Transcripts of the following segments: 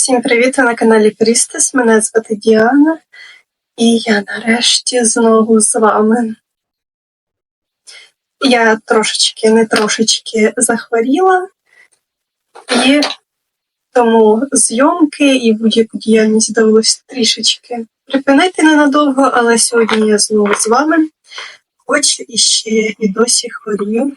Всім привіт! На каналі Крістес. Мене звати Діана, і я нарешті знову з вами. Я трошечки, не трошечки захворіла, і тому зйомки і будь-яку діяльність довелося трішечки припинити ненадовго, але сьогодні я знову з вами, хоч і ще і досі хворію.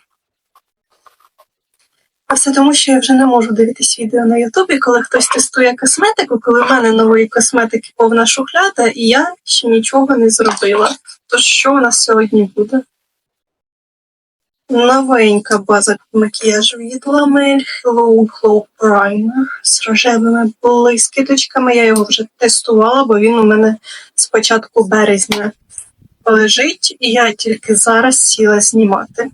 А все тому, що я вже не можу дивитись відео на Ютубі, коли хтось тестує косметику, коли в мене нової косметики повна шухляда, і я ще нічого не зробила. Тож що у нас сьогодні буде? Новенька база макіяжу від Lamel Hello Glow Primer з рожевими блискіточками. Я його вже тестувала, бо він у мене з початку березня лежить, і я тільки зараз сіла знімати.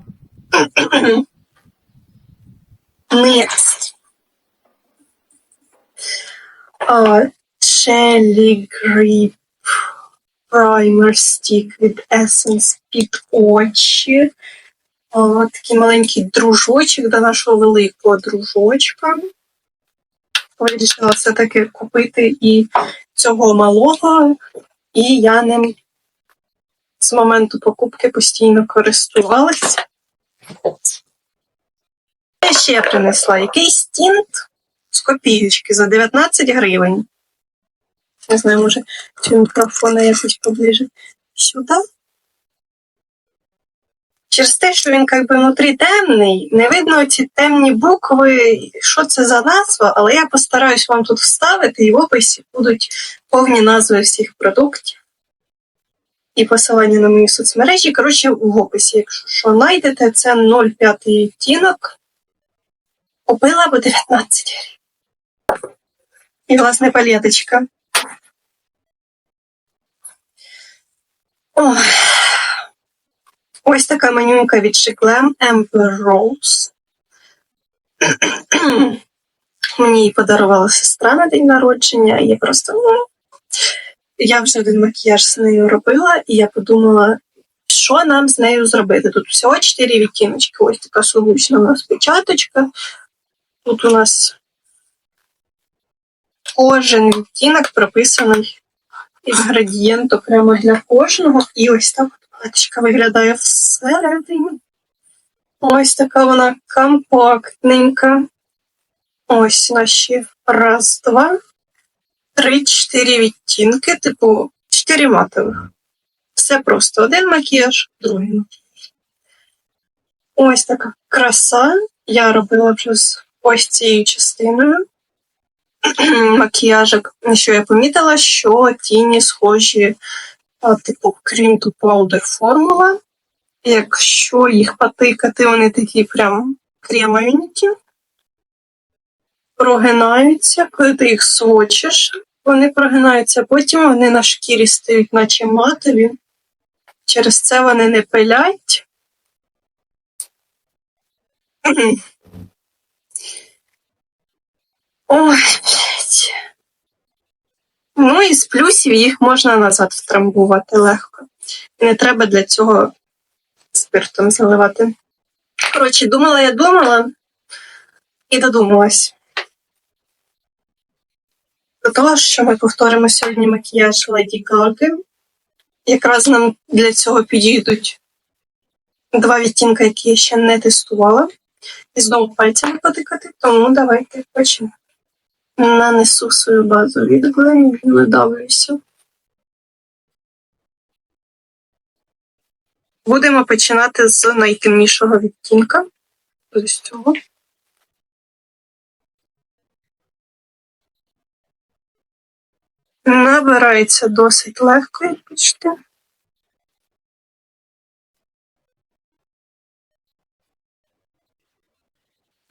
Uh, Jelly Grip Primer Stick від Essence під очі. Uh, такий маленький дружочок до нашого великого дружочка. Вирішила все-таки купити і цього малого, і я ним з моменту покупки постійно користувалася. Я ще принесла якийсь тінт з копійочки за 19 гривень. Не знаю, може, чи мікрофона якось поближе сюди. Через те, що він якби внутрі темний, не видно ці темні букви, що це за назва, але я постараюсь вам тут вставити, і в описі будуть повні назви всіх продуктів. І посилання на мої соцмережі. Коротше, в описі, якщо що знайдете, це 0,5 тінок. Купила по 19 гривень. І, власне, палеточка. Ой. Ось така манюнька від Шиклем Ember Rose. Мені її подарувала сестра на день народження, і я просто. Ну, я вже один макіяж з нею робила, і я подумала, що нам з нею зробити. Тут всього 4 відтіночки. Ось така солучна у нас печаточка. Тут у нас кожен відтінок прописаний із градієнту прямо для кожного. І ось так паличка виглядає всередині. Ось така вона компактненька. Ось наші раз, два, три, чотири відтінки, типу чотири матових. Все просто один макіяж, другий макіяж. Ось така краса. Я робила вже з ось цією частиною макіяжик. Що я помітила, що тіні схожі, типу, cream to powder формула. Якщо їх потикати, вони такі прям кремовенькі, прогинаються, коли ти їх свочиш, вони прогинаються, потім вони на шкірі стають, наче матові. Через це вони не пилять. Ой, блядь. Ну і з плюсів їх можна назад втрамбувати легко. Не треба для цього спиртом заливати. Коротше, думала, я думала і додумалась. До того, що ми повторимо сьогодні макіяж Леді Гаги. Якраз нам для цього підійдуть два відтінки, які я ще не тестувала. І знову пальцями потикати, тому давайте почнемо. Нанесу свою базу від і видавлюся. Будемо починати з найтемнішого відтінка. Ось цього. Набирається досить легко, як бачите.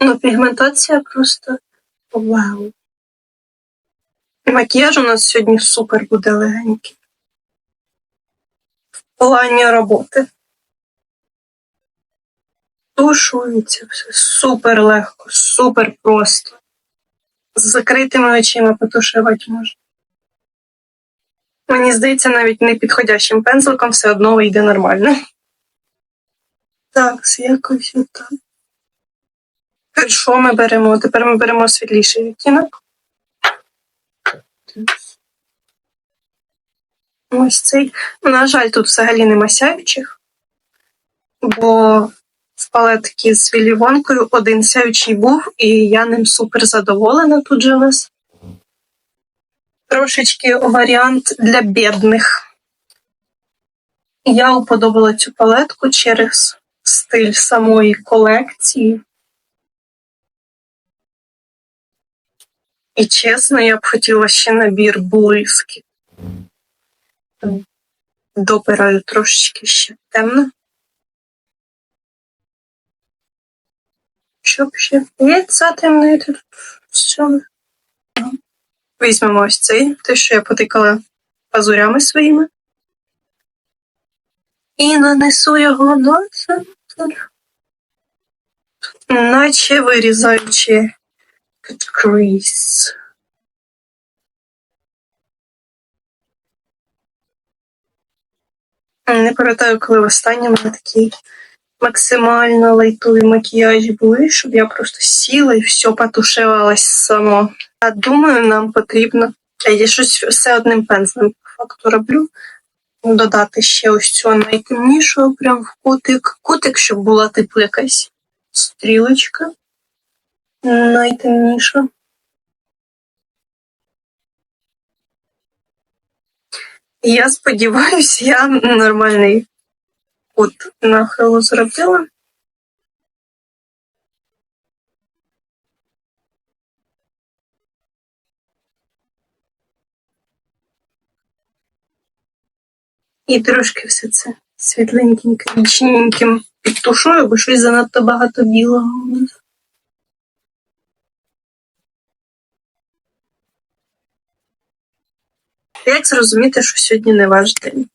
Ну, пігментація просто вау. Макіяж у нас сьогодні супер буде легенький. В плані роботи. Тушується все супер легко, супер просто. З закритими очима потушувати можна. Мені здається, навіть не підходящим пензликом все одно вийде нормально. Так, якось отак. Що ми беремо? Тепер ми беремо світліший відтінок. Ось цей. На жаль, тут взагалі нема сяючих, бо в палетки з вілівонкою один сяючий був, і я ним супер задоволена тут же у нас. Трошечки варіант для бідних. Я уподобала цю палетку через стиль самої колекції. І чесно, я б хотіла ще набір блисків. Добираю трошечки ще темно. Щоб ще є затемнити тут все. Візьмемо ось цей, те, що я потикала пазурями своїми. І нанесу його на центр. Наче вирізаючи crease. Не пам'ятаю, коли в мене такі максимально лайтові макіяжі були, щоб я просто сіла і все потушевалось само. А думаю, нам потрібно. Я щось все одним пензлем по факту роблю. Додати ще ось цього найтемнішого прям в кутик. Кутик, щоб була типу якась стрілочка. Найтемніша. Я сподіваюся, я нормальний кут нахилу зробила. І трошки все це світленьким, коричненьким підтушую, бо щось занадто багато білого Як зрозуміти, що сьогодні не ваш день?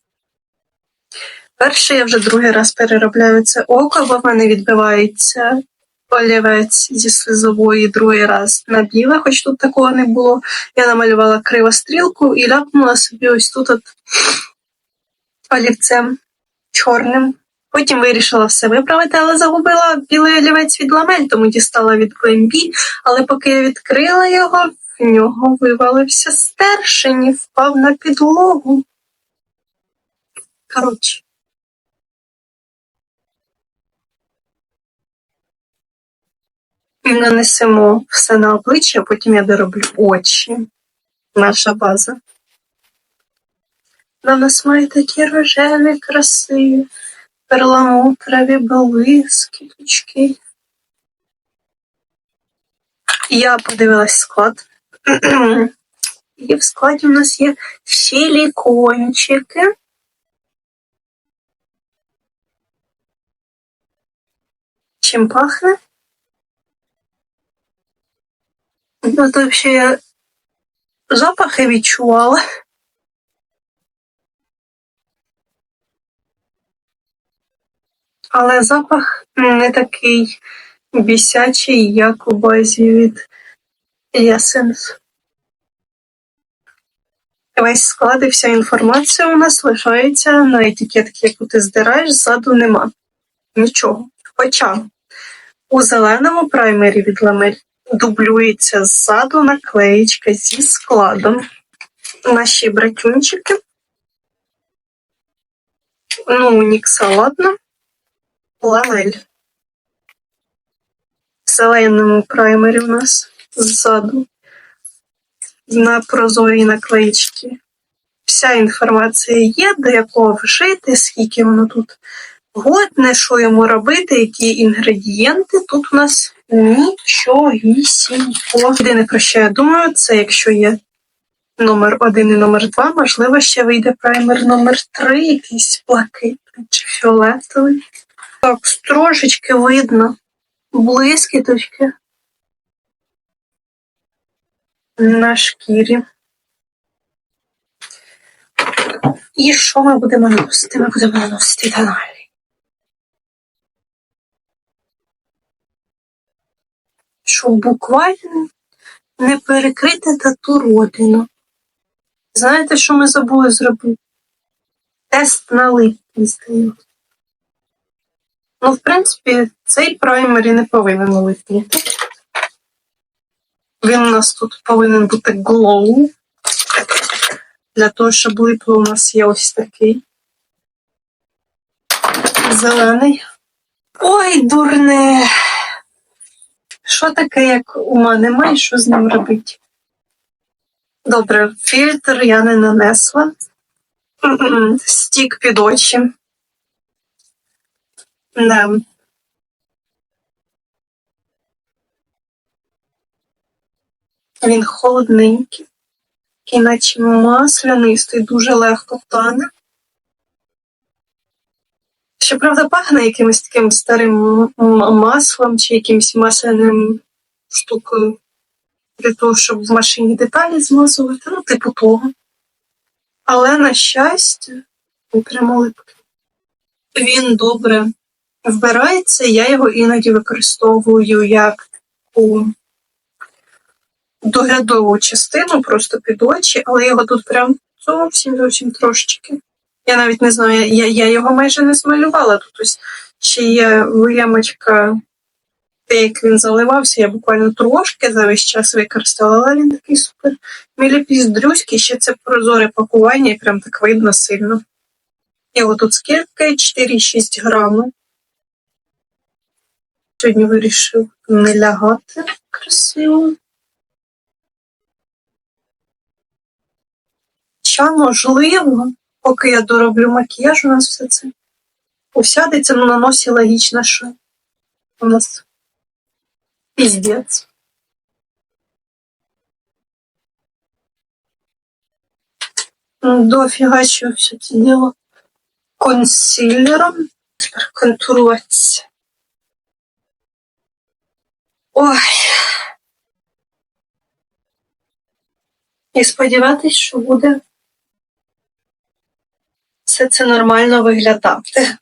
Перше, я вже другий раз переробляю це око, бо в мене відбивається олівець зі слизової другий раз на біле, хоч тут такого не було. Я намалювала криво стрілку і ляпнула собі ось тут от олівцем чорним. Потім вирішила все виправити, але загубила білий олівець від ламель, тому дістала від Глембі. Але поки я відкрила його, в нього вивалився стершень і впав на підлогу. Коротше. І нанесемо все на обличчя, а потім я дороблю очі. Наша база. На нас має такі рожеві, красиві, перламутрові блискіточки. Я подивилась склад. І в складі у нас є силікончики. Чим пахне? Ну, то ще я запахи відчувала. Але запах не такий бісячий, як у базі від Essence. Весь склад і вся інформація у нас лишається на етикетці, яку ти здираєш, ззаду нема. Нічого. Хоча у зеленому праймері від ламель дублюється ззаду наклеєчка зі складом. Наші братюнчики. Ну, Нікса, ладно. Ламель. В зеленому праймері у нас ззаду. На прозорій наклеїчці. Вся інформація є, до якого вжити, скільки воно тут годне, що йому робити, які інгредієнти. Тут у нас нічогісінько. Єдине, про що я думаю, це якщо є номер один і номер два, можливо, ще вийде праймер номер три, якийсь блакитний чи фіолетовий. Так, трошечки видно блискіточки на шкірі. І що ми будемо наносити? Ми будемо наносити тональний. Щоб буквально не перекрити тату родину. Знаєте, що ми забули зробити? Тест на липкість. Ну, в принципі, цей праймері не повинен липніти. Він у нас тут повинен бути glow. Для того, щоб липло, у нас є ось такий зелений. Ой, дурне. Що таке, як ума немає, що з ним робити? Добре, фільтр я не нанесла. Стік під очі. Да. Він холодненький, іначе маслянистий, дуже легко тане. Щоправда, пахне якимось таким старим маслом чи якимось масляним штукою для того, щоб в машині деталі змазувати, ну, типу того. Але, на щастя, липкий. Він добре вбирається, я його іноді використовую як у доглядову частину, просто під очі, але його тут прям зовсім зовсім трошечки. Я навіть не знаю, я, я його майже не змалювала. Тут ось ще є виямочка, те, як він заливався, я буквально трошки за весь час використала, але він такий супер міліпіздрюський, ще це прозоре пакування, і прям так видно сильно. Його тут скільки? 4,6 грами. Сьогодні вирішив не лягати красиво. Хоча, можливо, поки я дороблю макіяж, у нас все це усядеться, ну на носі логічно, що у нас піздець. Ну, Дофіга що все це діло консилером. Контуруватися. Ой. І сподіватись, що буде все це нормально виглядати.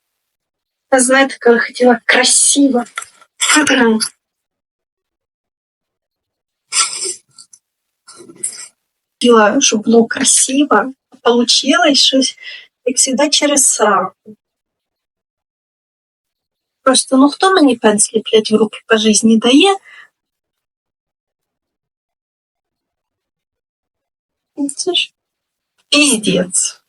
А знаєте, коли хотіла красиво. Хотіла, щоб було красиво, а получилось щось, як завжди, через сраку. Просто, ну хто мені пензлі, блядь, в руки по житті дає? Ну, Це ж піздець.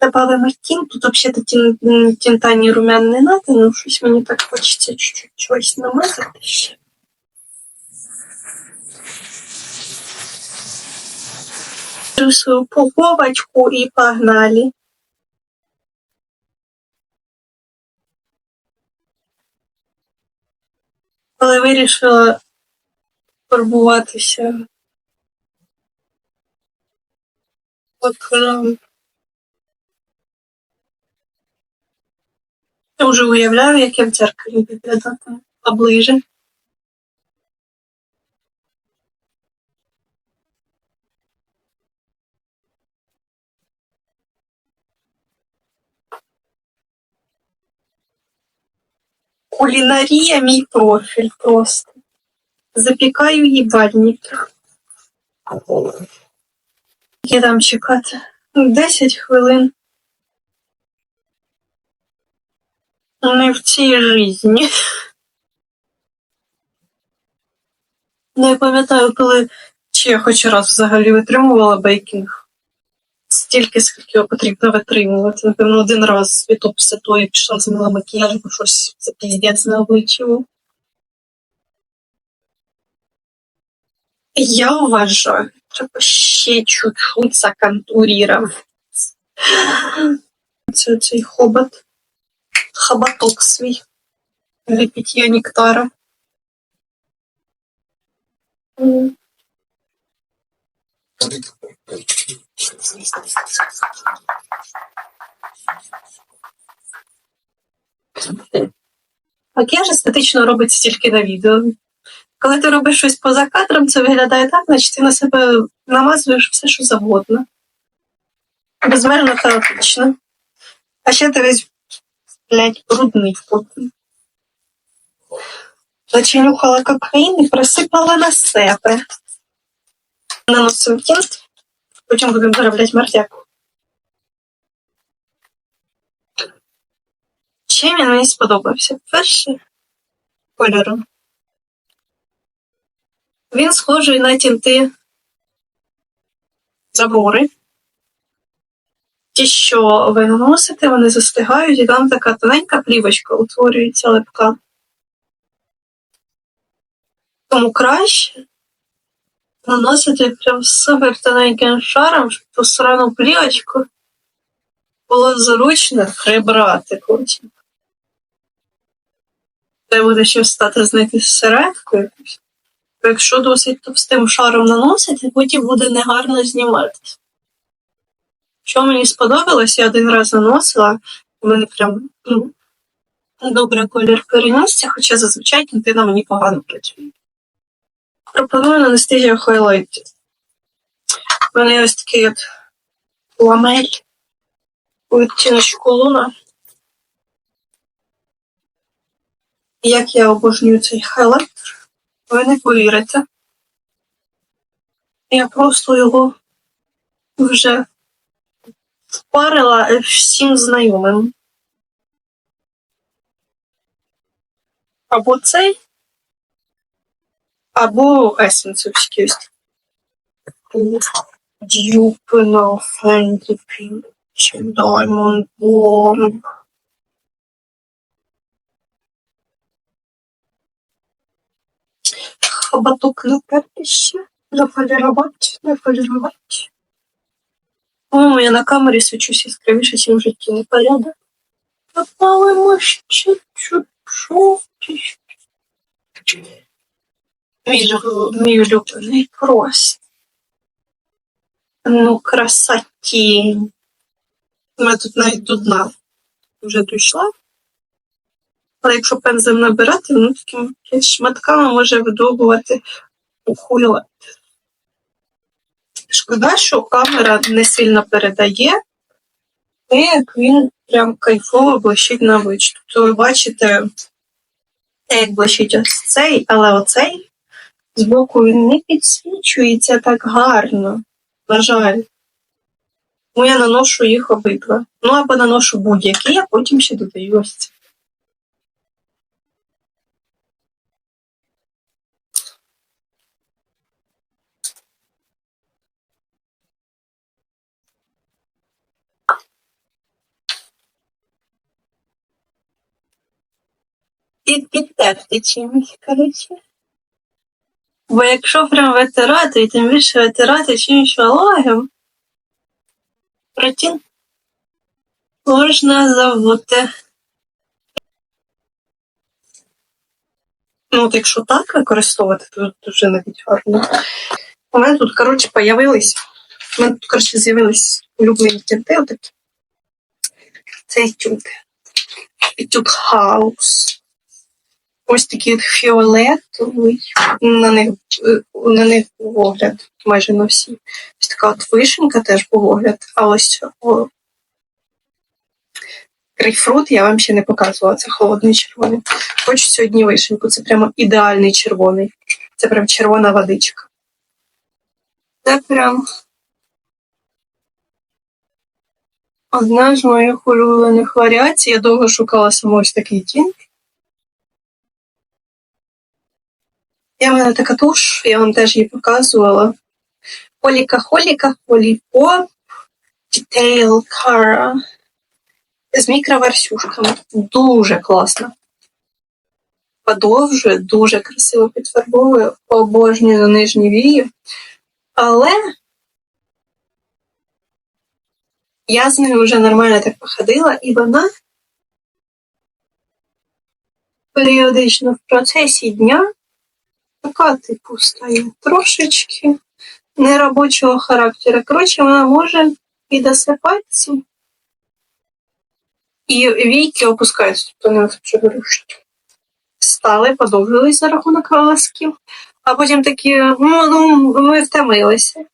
Добавимо тінь. Тут взагалі тін, тінтані румян не надо, ну щось мені так хочеться чуть-чуть чогось намазати ще. Свою упаковочку і погнали. Але вирішила фарбуватися окремо. Я вже уявляю, як я в дзеркалі виглядати поближе. Кулінарія мій профіль просто. Запікаю їбальники. Які там чекати? 10 хвилин. Не в цій житті. Не Ну, пам'ятаю, коли чи я хоч раз взагалі витримувала бейкінг. Стільки, скільки його потрібно витримувати. Напевно, один раз від після того я пішла змила макіяж, бо щось це піздець на обличчі. Я вважаю, треба ще чуть-чуть законтурувати. Це цей хобот. Хоботок свій. Для питья нектара. Макіяж естетично робиться тільки на відео. Коли ти робиш щось поза кадром, це виглядає так, наче ти на себе намазуєш все, що завгодно. Безмерно хаотично. А ще ти весь, блядь, брудний в потім. Зачинюхала кокаїн і присипала на себе. Наносимо тінт, потім будемо заробляти мартяку. Чим він мені сподобався? Перше кольором. Він схожий на тінти забори. Ті, що ви наносите, вони застигають, і там така тоненька плівочка утворюється липка. Тому краще наносити прям супер тоненьким шаром, щоб ту срану плівочку було зручно прибрати потім. Треба буде ще встати знайти середку якусь. Бо Якщо досить товстим шаром наносити, потім буде негарно зніматися. Що мені сподобалось, я один раз наносила, у мене прям ну, добре колір переносся, хоча зазвичай кінтина мені погано працює. Пропоную нанести його хайлайт. У мене ось такий от ламель у відтіночку луна. Як я обожнюю цей хайлайтер, ви не повірите. Я просто його вже впарила всім знайомим. Або цей, або есенсовський ось. Дюпина Фенді Пінч Даймонд Бомб. Хоботок наперти ще. Наполірувати, наполірувати. По-моєму, я на камері свічусь яскравіше, ніж в житті непорядок. Попали ще чуть-чуть. Мій, улюблений просто. Ну, красоті. У мене тут навіть до дна вже дійшла. Але якщо пензлем набирати, ну такими шматками може видовбувати ухуйло. Шкода, що камера не сильно передає, і як він прям кайфово блищить на вич. Тобто ви бачите, як блищить ось цей, але оцей збоку він не підсвічується так гарно. На жаль. Тому я наношу їх обидва. Ну або наношу будь-які, а потім ще додаю ось це. І підтерти чимось, коротше. Бо якщо прям витирати, і тим більше витирати чимось вологим, протін можна забути. Ну, от якщо так використовувати, то дуже навіть гарно. У мене тут, коротше, появились. У мене тут, коротше, з'явились улюблені тінти отакі. Це тюб. Тюб хаус. Ось такий фіолетовий. На них, на них був огляд майже на всі. Ось така от вишенька теж був огляд. А ось о, грейпфрут я вам ще не показувала. Це холодний червоний. Хочу сьогодні вишеньку. Це прямо ідеальний червоний. Це прям червона водичка. Це прям одна з моїх улюблених варіацій. Я довго шукала саме ось такий тінь. Я в мене така туш, я вам теж її показувала. Холіка, холіка, холіпоп, Detail Cara. З мікроверсюшками. Дуже класно. Подовжує, дуже красиво підфарбовує, обожнюю нижні вії. Але я з нею вже нормально так походила, і вона періодично в процесі дня така типу стає трошечки неробочого характеру. Коротше, вона може і досипатися, і війки опускаються, тобто не врушить. Стали, подовжились за рахунок волосків, а потім такі, ну, ну, ми втомилися.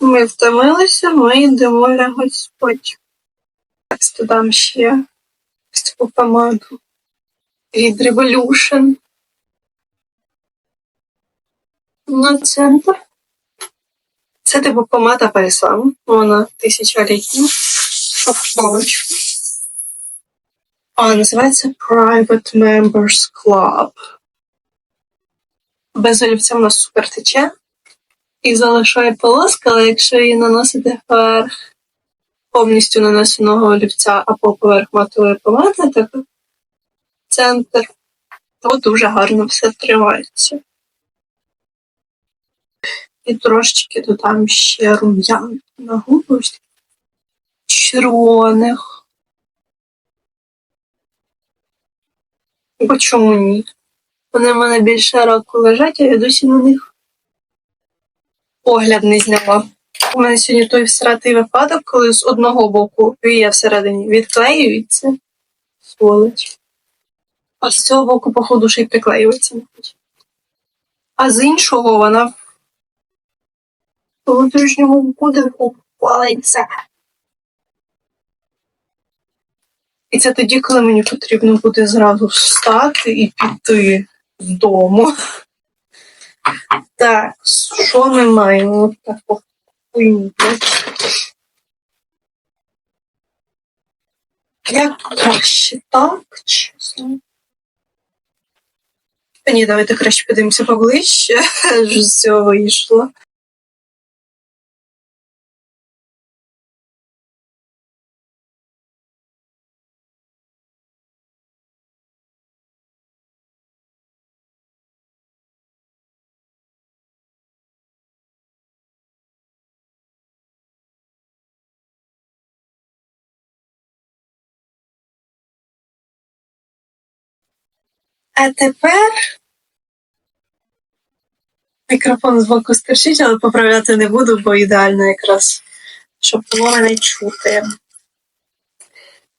Ми втомилися, ми йдемо лягати спать. Додам ще таку помаду від Revolution. На центр. Це типу помада Бальзам. Вона тисячолітня. Шовковочка. А, називається Private Members Club. Без олівця в нас супер тече. і залишає полоска, але якщо її наносити поверх повністю нанесеного олівця або поверх матової помади, так центр, то дуже гарно все тримається. І трошечки додам ще рум'ян на губи червоних. Бо чому ні? Вони в мене більше року лежать, а я досі на них погляд не зняла. У мене сьогодні той всратий випадок, коли з одного боку вія всередині відклеюється, сволоч. А з цього боку, походу, ще й приклеюється. мабуть. А з іншого вона в внутрішньому кудику палиться. І це тоді, коли мені потрібно буде зразу встати і піти з дому. Так, що ми маємо? От таку. Як краще, так, чесно. Ні, давайте краще подивимося поближче, що з цього вийшло. А тепер мікрофон з боку стерчить, але поправляти не буду, бо ідеально якраз, щоб було мене чути.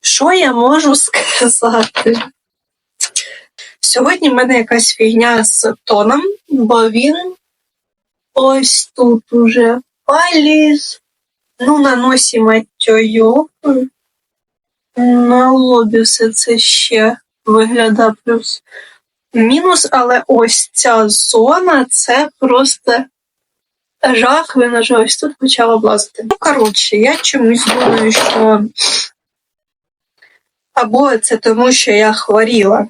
Що я можу сказати? Сьогодні в мене якась фігня з тоном, бо він ось тут уже поліз. Ну, на носі матьойо. На лобі все це ще виглядає плюс мінус, але ось ця зона це просто жах, вона вже ось тут почала облазити. Ну, коротше, я чомусь думаю, що або це тому, що я хворіла,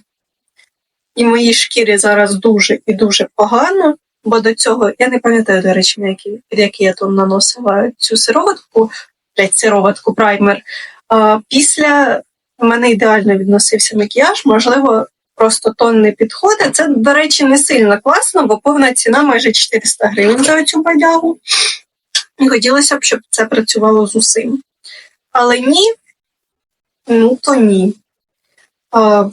і моїй шкірі зараз дуже і дуже погано, бо до цього я не пам'ятаю, до речі, на які, які я там наносила цю сироватку, блядь, сироватку праймер. А, після в мене ідеально відносився макіяж, можливо, просто тон не підходить. Це, до речі, не сильно класно, бо повна ціна майже 400 гривень за цю бадягу. І хотілося б, щоб це працювало з усім. Але ні, ну то ні.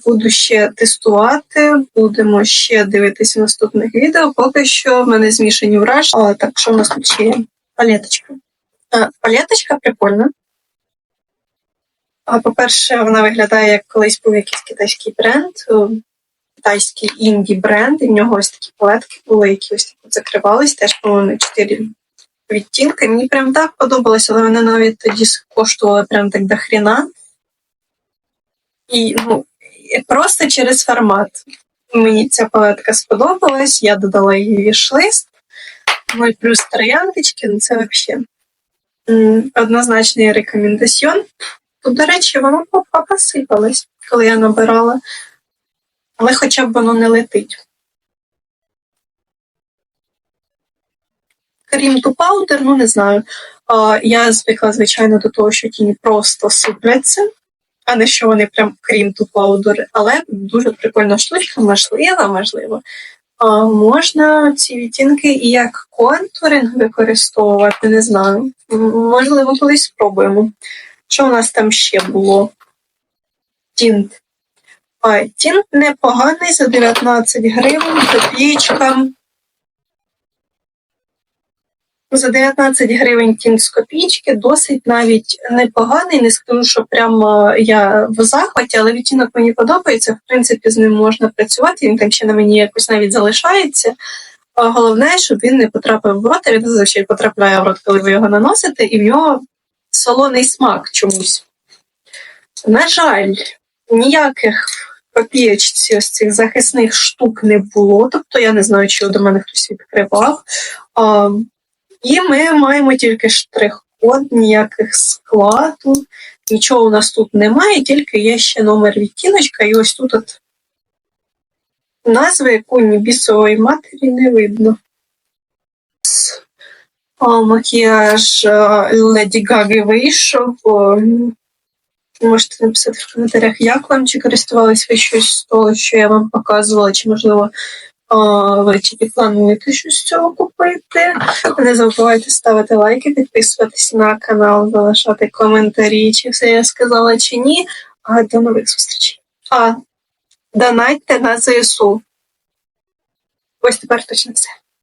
Буду ще тестувати, будемо ще дивитися наступних відео. Поки що в мене змішані враження. Так, що в нас тут ще є? Палеточка. Палеточка прикольна. По-перше, вона виглядає як колись був якийсь китайський бренд, китайський інді бренд, і в нього ось такі палетки були, які ось так закривались, теж, по-моєму, чотири відтінки. Мені прям так подобалося, але вони навіть тоді коштували прям так до хріна. І ну, просто через формат. Мені ця палетка сподобалась, я додала її вішлист. Ну і плюс трояндочки, ну це взагалі однозначний рекомендаціон. Тут, до речі, воно посипалось, коли я набирала. Але хоча б воно не летить. Крім ту паудер, ну не знаю. А, Я звикла, звичайно, до того, що тіні просто сипляться, а не що вони прям крім ту паудер. Але дуже прикольна штучка, можливо, можливо. А, Можна ці відтінки і як контуринг використовувати, не знаю. Можливо, колись спробуємо. Що у нас там ще було? Тінт. А, тінт непоганий за 19 гривень, копійка. За 19 гривень тінт з копійки досить навіть непоганий. Не скажу, що прямо я в захваті, але відтінок мені подобається. В принципі, з ним можна працювати. Він там ще на мені якось навіть залишається. Головне, щоб він не потрапив в рот, він зазвичай потрапляє в рот, коли ви його наносите, і в нього солоний смак чомусь. На жаль, ніяких копієчці ось цих захисних штук не було, тобто я не знаю, чи до мене хтось відкривав. А, І ми маємо тільки штрих-код, ніяких складу, нічого у нас тут немає, тільки є ще номер відтіночка, і ось тут от назви якої бісової матері не видно. Макіяж е, Леді Гаги вийшов. Можете написати в коментарях, як вам, чи користувались ви щось з того, що я вам показувала, чи можливо ви тільки плануєте щось з цього купити. Не забувайте ставити лайки, підписуватись на канал, залишати коментарі, чи все я сказала, чи ні. А до нових зустрічей. А донатьте на ЗСУ. Ось тепер точно все.